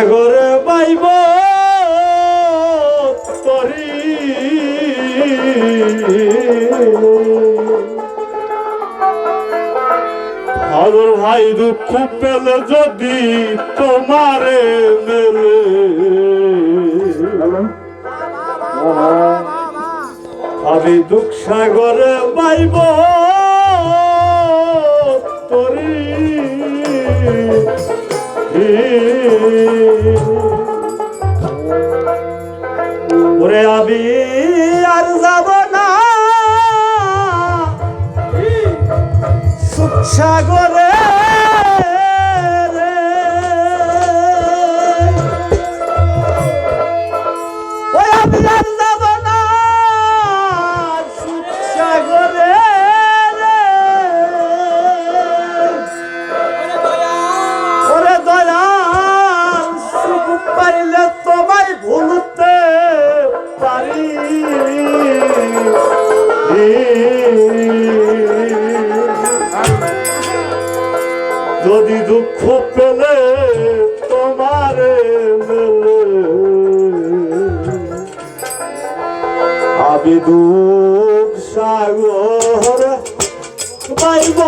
সাগর পাইব তরি আমার ভাই দুঃখ পেল যদি তোমারে মেলে। আমি দুঃখ সাগরে পাইব তরি আবেদুক সাগর পাইব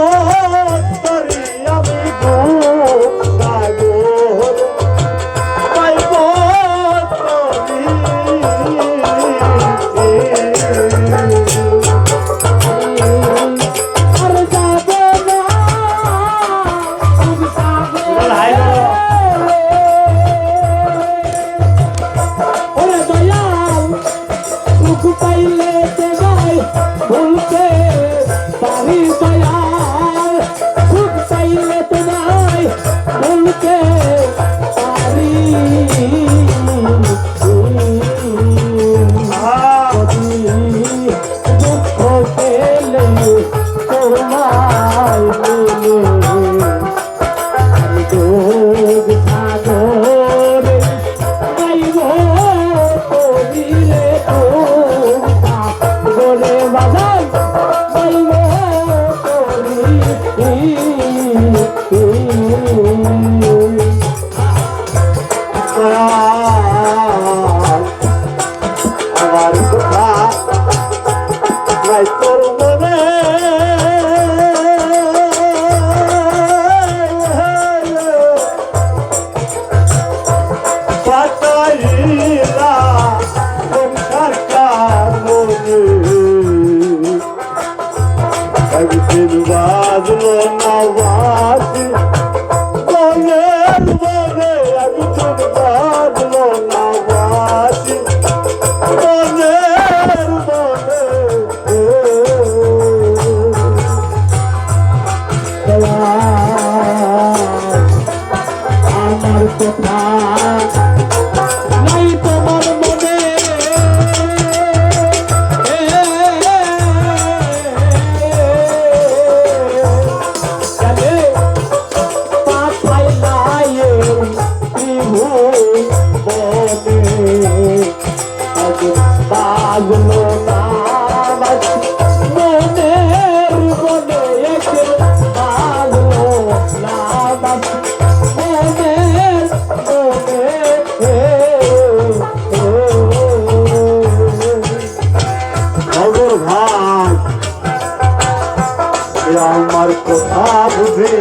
আমার কথা বুঝে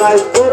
নাই তোর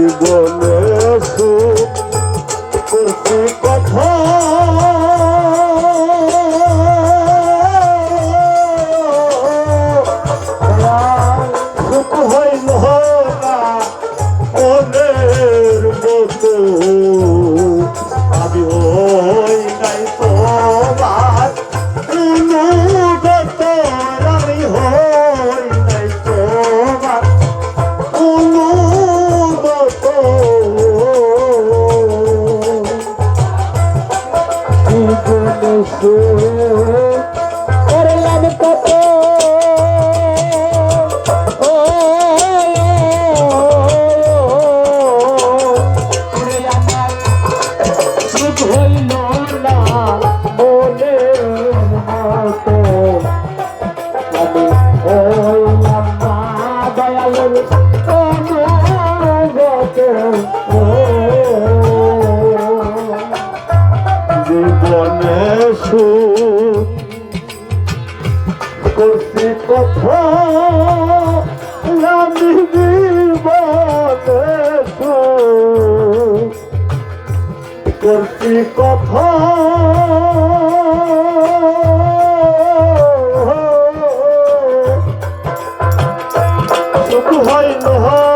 জীবনে সুখ করছি কথা। হয় না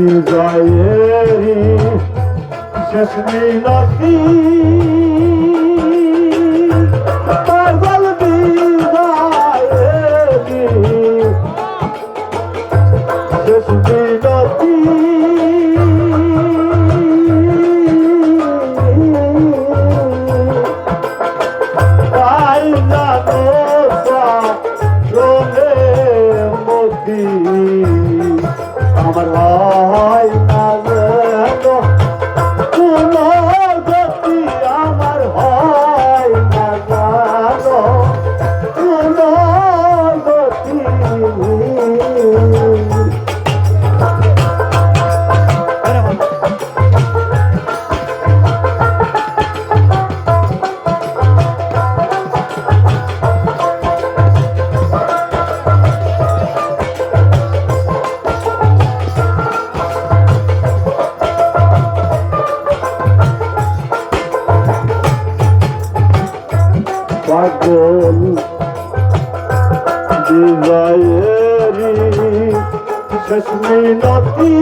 বিজয়েরি শেষ মিনতি পাগল বিজয়েরি শেষ মিনতি।